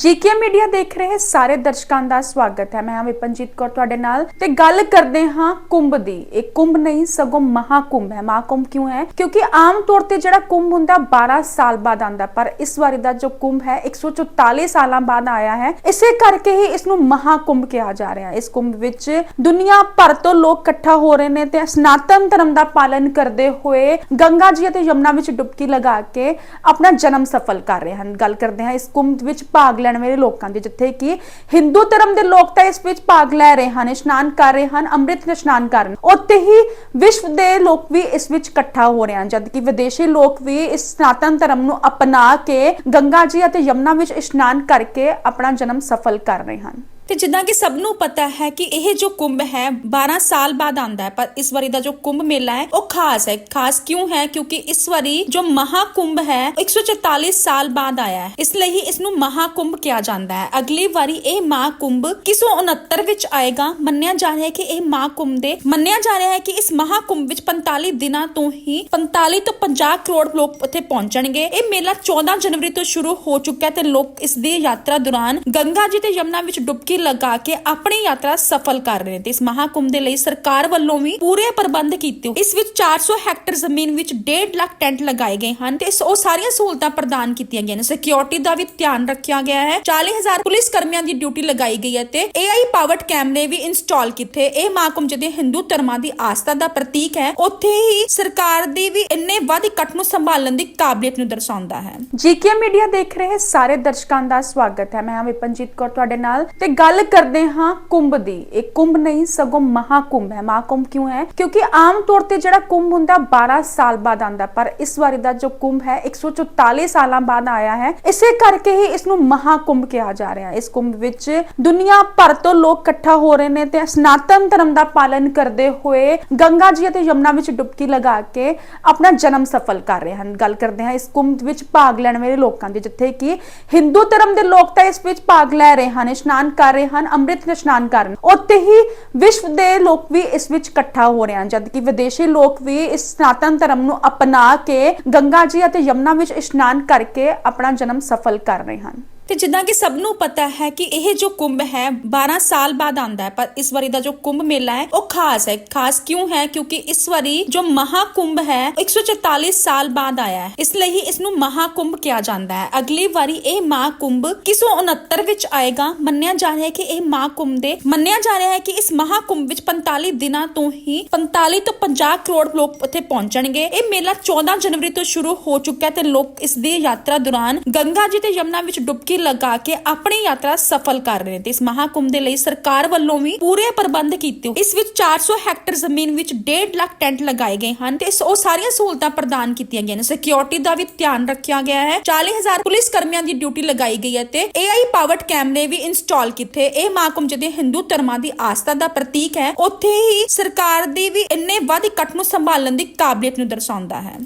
GK media ਦੇਖ ਰਹੇ ਸਾਰੇ ਦਰਸ਼ਕਾਂ ਦਾ ਸਵਾਗਤ ਹੈ। ਮੈਂ ਹਾਂ ਵਿਪਨਜੀਤ ਕੌਰ ਤੁਹਾਡੇ ਨਾਲ ਤੇ ਗੱਲ ਕਰਦੇ ਹਾਂ ਕੁੰਭ ਦੀ। ਇਹ ਕੁੰਭ ਨਹੀਂ, ਸਗੋਂ ਮਹਾਕੁੰਭ ਹੈ। ਮਹਾਕੁੰਭ ਕਿਉਂ ਹੈ? ਕਿਉਂਕਿ ਆਮ ਤੌਰ ਤੇ ਜਿਹੜਾ ਕੁੰਭ ਹੁੰਦਾ 12 ਸਾਲ ਬਾਅਦ ਆਉਂਦਾ। ਪਰ ਇਸ ਵਾਰੀ ਦਾ ਜੋ ਕੁੰਭ ਹੈ 144 ਸਾਲਾਂ ਬਾਅਦ ਆਇਆ ਹੈ। ਇਸੇ ਕਰਕੇ ਹੀ ਇਸ ਨੂੰ ਮਹਾਕੁੰਭ ਕਿਹਾ ਜਾ ਰਿਹਾ ਹੈ। ਇਸ ਕੁੰਭ ਵਿੱਚ ਦੁਨੀਆ ਭਰ ਤੋਂ ਲੋਕ ਇਕੱਠਾ ਹੋ ਰਹੇ ਨੇ ਤੇ ਸਨਾਤਨ ਧਰਮ ਦਾ ਪਾਲਨ ਕਰਦੇ ਹੋਏ ਗੰਗਾ ਜੀ ਅਤੇ ਯਮੁਨਾ ਵਿੱਚ ਡੁਬਕੀ ਲਗਾ ਕੇ ਆਪਣਾ ਜਨਮ ਸਫਲ ਕਰ ਰਹੇ ਹਨ। ਗੱਲ ਕਰਦੇ ਹਾਂ ਇਸ ਕੁੰਭ ਵਿੱਚ ਭਾਗ ਲੈਣ ਵਾਲੇ ਲੋਕਾਂ ਦੀ, ਜਿੱਥੇ ਕਿ ਹਿੰਦੂ ਧਰਮ ਦੇ ਲੋਕ ਤਾਂ ਇਸ ਵਿੱਚ ਭਾਗ ਲੈ ਰਹੇ ਹਨ, ਇਸ਼ਨਾਨ ਕਰ ਰਹੇ ਹਨ, ਅੰਮ੍ਰਿਤ ਇਸ਼ਨਾਨ ਕਰ ਰਹੇ ਹੀ ਵਿਸ਼ਵ ਦੇ ਲੋਕ ਵੀ ਇਸ ਵਿੱਚ ਇਕੱਠਾ ਹੋ ਰਹੇ ਹਨ, ਜਦਕਿ ਵਿਦੇਸ਼ੀ ਲੋਕ ਵੀ ਇਸ ਸਨਾਤਨ ਧਰਮ ਨੂੰ ਅਪਣਾ ਕੇ ਗੰਗਾ ਜੀ ਅਤੇ ਯਮੁਨਾ ਵਿੱਚ ਇਸ਼ਨਾਨ ਕਰਕੇ ਆਪਣਾ ਜਨਮ ਸਫਲ ਕਰ ਰਹੇ ਹਨ। ਤੇ ਜਿੱਦਾਂ ਕਿ ਸਭ ਨੂੰ ਪਤਾ ਹੈ ਕਿ ਇਹ ਜੋ ਕੁੰਭ ਹੈ 12 ਸਾਲ ਬਾਅਦ ਆਂਦਾ ਹੈ, ਪਰ ਇਸ ਵਾਰੀ ਦਾ ਜੋ ਕੁੰਭ ਮੇਲਾ ਹੈ, ਉਹ ਖਾਸ ਹੈ। ਖਾਸ ਕਿਉਂ ਹੈ? ਕਿਉਂਕਿ ਇਸ ਵਾਰੀ ਜੋ ਮਹਾਕੁੰਭ ਹੈ 144 ਸਾਲ ਬਾਅਦ ਆਇਆ ਹੈ। ਇਸ ਲਈ ਇਸ ਨੂੰ ਮਹਾਕੁੰਭ ਕਿਹਾ ਜਾਂਦਾ ਹੈ। ਅਗਲੀ ਵਾਰੀ ਇਹ ਮਹਾਕੁੰਭ 169 ਵਿੱਚ ਆਏਗਾ? ਮੰਨਿਆ ਜਾ ਰਿਹਾ ਹੈ ਕਿ ਇਹ ਮਹਾਕੁੰਭ ਦੇ, ਮੰਨਿਆ ਜਾ ਰਿਹਾ ਹੈ ਕਿ ਇਸ ਮਹਾਕੁੰਭ ਵਿੱਚ 45 ਦਿਨਾਂ ਤੋਂ ਹੀ 45 ਤੋਂ 50 ਕਰੋੜ ਲੋਕ ਉੱਥੇ ਪਹੁੰਚਣਗੇ। ਇਹ ਮੇਲਾ 14 ਜਨਵਰੀ ਤੋਂ ਸ਼ੁਰੂ ਹੋ ਚੁੱਕਾ ਹੈ ਤੇ ਲੋਕ ਇਸ ਦੀ ਯਾਤਰਾ ਦੌਰਾਨ ਗੰਗਾ ਜੀ ਤੇ ਯਮੁਨਾ ਵਿੱਚ ਡੁਬਕੀ ਲਗਾ ਕੇ ਆਪਣੀ ਯਾਤਰਾ ਸਫਲ ਕਰ ਰਹੇ ਨੇ ਤੇ ਇਸ ਮਹਾਕੁੰਭ ਦੇ ਲਈ ਸਰਕਾਰ ਵੱਲੋਂ ਵੀ ਪੂਰੇ ਪ੍ਰਬੰਧ ਕੀਤੇ ਹੋਏ। ਇਸ ਵਿੱਚ 400 ਹੈਕਟਰ ਜ਼ਮੀਨ ਵਿੱਚ 1.5 ਲੱਖ ਟੈਂਟ ਲਗਾਏ ਗਏ ਹਨ ਤੇ ਉਹ ਸਾਰੀਆਂ ਸਹੂਲਤਾਂ ਪ੍ਰਦਾਨ ਕੀਤੀਆਂ ਗਈਆਂ ਨੇ। ਸਿਕਿਉਰਿਟੀ ਦਾ ਵੀ ਧਿਆਨ ਰੱਖਿਆ ਗਿਆ ਹੈ। 40000 ਪੁਲਿਸ ਕਰਮੀਆਂ ਦੀ ਡਿਊਟੀ ਲਗਾਈ ਗਈ ਹੈ ਤੇ AI ਪਾਵਰਡ ਕੈਮਰੇ ਵੀ ਇੰਸਟਾਲ ਕੀਤੇ। ਇਹ ਮਹਾਕੁੰਭ ਜਿਹੜੇ ਹਿੰਦੂ ਧਰਮਾਂ ਦੀ ਆਸਥਾ ਦਾ ਪ੍ਰਤੀਕ ਹੈ, ਉੱਥੇ ਹੀ ਸਰਕਾਰ ਦੀ ਵੀ ਇੰਨੇ ਵੱਧ ਇਕੱਠ ਨੂੰ ਸੰਭਾਲਣ ਦੀ ਕਾਬਲੀਅਤ ਨੂੰ ਦਰਸਾਉਂਦਾ ਹੈ। ਜੀਕੇ ਮੀਡੀਆ ਦੇਖ ਰਹੇ ਸਾਰੇ ਦਰਸ਼ਕਾਂ ਦਾ ਸਵਾਗਤ ਹੈ। ਮੈਂ ਵਿਪਨਜੀਤ ਕੌਰ ਤੁਹਾਡੇ ਨਾਲ ਤੇ ਗੱਲ ਗੱਲ ਕਰਦੇ ਹਾਂ ਕੁੰਭ ਦੀ। ਇਹ ਕੁੰਭ ਨਹੀਂ, ਸਗੋਂ ਮਹਾਕੁੰਭ ਹੈ। ਮਹਾਕੁੰਭ ਕਿਉਂ ਹੈ? ਕਿਉਂਕਿ ਆਮ ਤੌਰ ਤੇ ਜਿਹੜਾ ਕੁੰਭ ਹੁੰਦਾ 12 ਸਾਲ ਬਾਅਦ ਆਉਂਦਾ। ਪਰ ਇਸ ਵਾਰੀ ਦਾ ਜੋ ਕੁੰਭ ਹੈ 144 ਸਾਲਾਂ ਬਾਅਦ ਆਇਆ ਹੈ। ਇਸੇ ਕਰਕੇ ਹੀ ਇਸ ਨੂੰ ਮਹਾਕੁੰਭ ਕਿਹਾ ਜਾ ਰਿਹਾ ਹੈ। ਇਸ ਕੁੰਭ ਵਿੱਚ ਦੁਨੀਆ ਭਰ ਤੋਂ ਲੋਕ ਇਕੱਠਾ ਹੋ ਰਹੇ ਨੇ ਤੇ ਸਨਾਤਨ ਧਰਮ ਦਾ ਪਾਲਨ ਕਰਦੇ ਹੋਏ ਗੰਗਾ ਜੀ ਅਤੇ ਯਮੁਨਾ ਵਿੱਚ ਡੁਬਕੀ ਲਗਾ ਕੇ ਆਪਣਾ ਜਨਮ ਸਫਲ ਕਰ ਰਹੇ ਹਨ। ਗੱਲ ਕਰਦੇ ਹਾਂ ਇਸ ਕੁੰਭ ਵਿੱਚ ਭਾਗ ਲੈਣ ਵਾਲੇ ਲੋਕਾਂ ਦੀ। ਜਿੱਥੇ ਕਿ ਹਿੰਦੂ ਧਰਮ ਦੇ ਲੋਕ ਤਾਂ ਇਸ ਵਿੱਚ ਭਾਗ ਲੈ ਰਹੇ ਹਨ। ਇਸ਼ਨਾਨ ਕਰ ਰਹੇ ਹਨ, ਅੰਮ੍ਰਿਤ ਇਸ਼ਨਾਨ ਕਰਨ। ਉੱਥੇ ਹੀ ਵਿਸ਼ਵ ਦੇ ਲੋਕ ਵੀ ਇਸ ਵਿੱਚ ਇਕੱਠਾ ਹੋ ਰਹੇ ਹਨ, ਜਦਕਿ ਵਿਦੇਸ਼ੀ ਲੋਕ ਵੀ ਇਸ ਸਨਾਤਨ ਧਰਮ ਨੂੰ ਅਪਣਾ ਕੇ ਗੰਗਾ ਜੀ ਅਤੇ ਯਮੁਨਾ ਵਿੱਚ ਇਸ਼ਨਾਨ ਕਰਕੇ ਆਪਣਾ ਜਨਮ ਸਫਲ ਕਰ ਰਹੇ ਹਨ। ਤੇ ਜਿੱਦਾਂ ਕਿ ਸਭ ਨੂੰ ਪਤਾ ਹੈ ਕਿ ਇਹ ਜੋ ਕੁੰਭ ਹੈ 12 ਸਾਲ ਬਾਅਦ ਆਂਦਾ ਹੈ, ਪਰ ਇਸ ਵਾਰੀ ਦਾ ਜੋ ਕੁੰਭ ਮੇਲਾ ਹੈ, ਉਹ ਖਾਸ ਹੈ। ਖਾਸ ਕਿਉਂ ਹੈ? ਕਿਉਂਕਿ ਇਸ ਵਾਰੀ ਜੋ ਮਹਾਕੁੰਭ ਹੈ 144 ਸਾਲ ਬਾਅਦ ਆਇਆ ਹੈ। ਇਸ ਲਈ ਇਸ ਨੂੰ ਮਹਾਕੁੰਭ ਕਿਹਾ ਜਾਂਦਾ ਹੈ। ਅਗਲੀ ਵਾਰੀ ਇਹ ਮਹਾਕੁੰਭ 169 ਵਿੱਚ ਆਏਗਾ? ਮੰਨਿਆ ਜਾ ਰਿਹਾ ਹੈ ਕਿ ਇਹ ਮਹਾਕੁੰਭ ਦੇ, ਮੰਨਿਆ ਜਾ ਰਿਹਾ ਹੈ ਕਿ ਇਸ ਮਹਾਕੁੰਭ ਵਿੱਚ 45 ਦਿਨਾਂ ਤੋਂ ਹੀ 45 ਤੋਂ 50 ਕਰੋੜ ਲੋਕ ਉੱਥੇ ਪਹੁੰਚਣਗੇ। ਇਹ ਮੇਲਾ 14 ਜਨਵਰੀ ਤੋਂ ਸ਼ੁਰੂ ਹੋ ਚੁੱਕਾ ਹੈ ਤੇ ਲੋਕ ਇਸ ਦੀ ਯਾਤਰਾ ਦੌਰਾਨ ਗੰਗਾ ਜੀ ਤੇ ਯਮੁਨਾ ਵਿੱਚ ਡੁਬਕੀ ਲਗਾ ਕੇ ਆਪਣੀ ਯਾਤਰਾ ਸਫਲ ਕਰ ਰਹੇ ਨੇ ਤੇ ਇਸ ਮਹਾਕੁੰਭ ਦੇ ਲਈ ਸਰਕਾਰ ਵੱਲੋਂ ਵੀ ਪੂਰੇ ਪ੍ਰਬੰਧ ਕੀਤੇ ਹੋਏ। ਇਸ ਵਿੱਚ 400 ਹੈਕਟਰ ਜ਼ਮੀਨ ਵਿੱਚ 1.5 ਲੱਖ ਟੈਂਟ ਲਗਾਏ ਗਏ ਹਨ ਤੇ ਉਹ ਸਾਰੀਆਂ ਸਹੂਲਤਾਂ ਪ੍ਰਦਾਨ ਕੀਤੀਆਂ ਗਈਆਂ ਨੇ। ਸਿਕਿਉਰਿਟੀ ਦਾ ਵੀ ਧਿਆਨ ਰੱਖਿਆ ਗਿਆ ਹੈ। 40000 ਪੁਲਿਸ ਕਰਮੀਆਂ ਦੀ ਡਿਊਟੀ ਲਗਾਈ ਗਈ ਹੈ ਤੇ AI ਪਾਵਰਡ ਕੈਮਰੇ ਵੀ ਇੰਸਟਾਲ ਕੀਤੇ। ਇਹ ਮਹਾਕੁੰਭ ਜਿਹੜੇ ਹਿੰਦੂ ਧਰਮਾਂ ਦੀ ਆਸਥਾ ਦਾ ਪ੍ਰਤੀਕ ਹੈ, ਉੱਥੇ ਹੀ ਸਰਕਾਰ ਦੀ ਵੀ ਇੰਨੇ ਵੱਧ ਇਕੱਠ ਨੂੰ ਸੰਭਾਲਣ ਦੀ ਕਾਬਲੀਅਤ ਨੂੰ ਦਰਸਾਉਂਦਾ ਹੈ।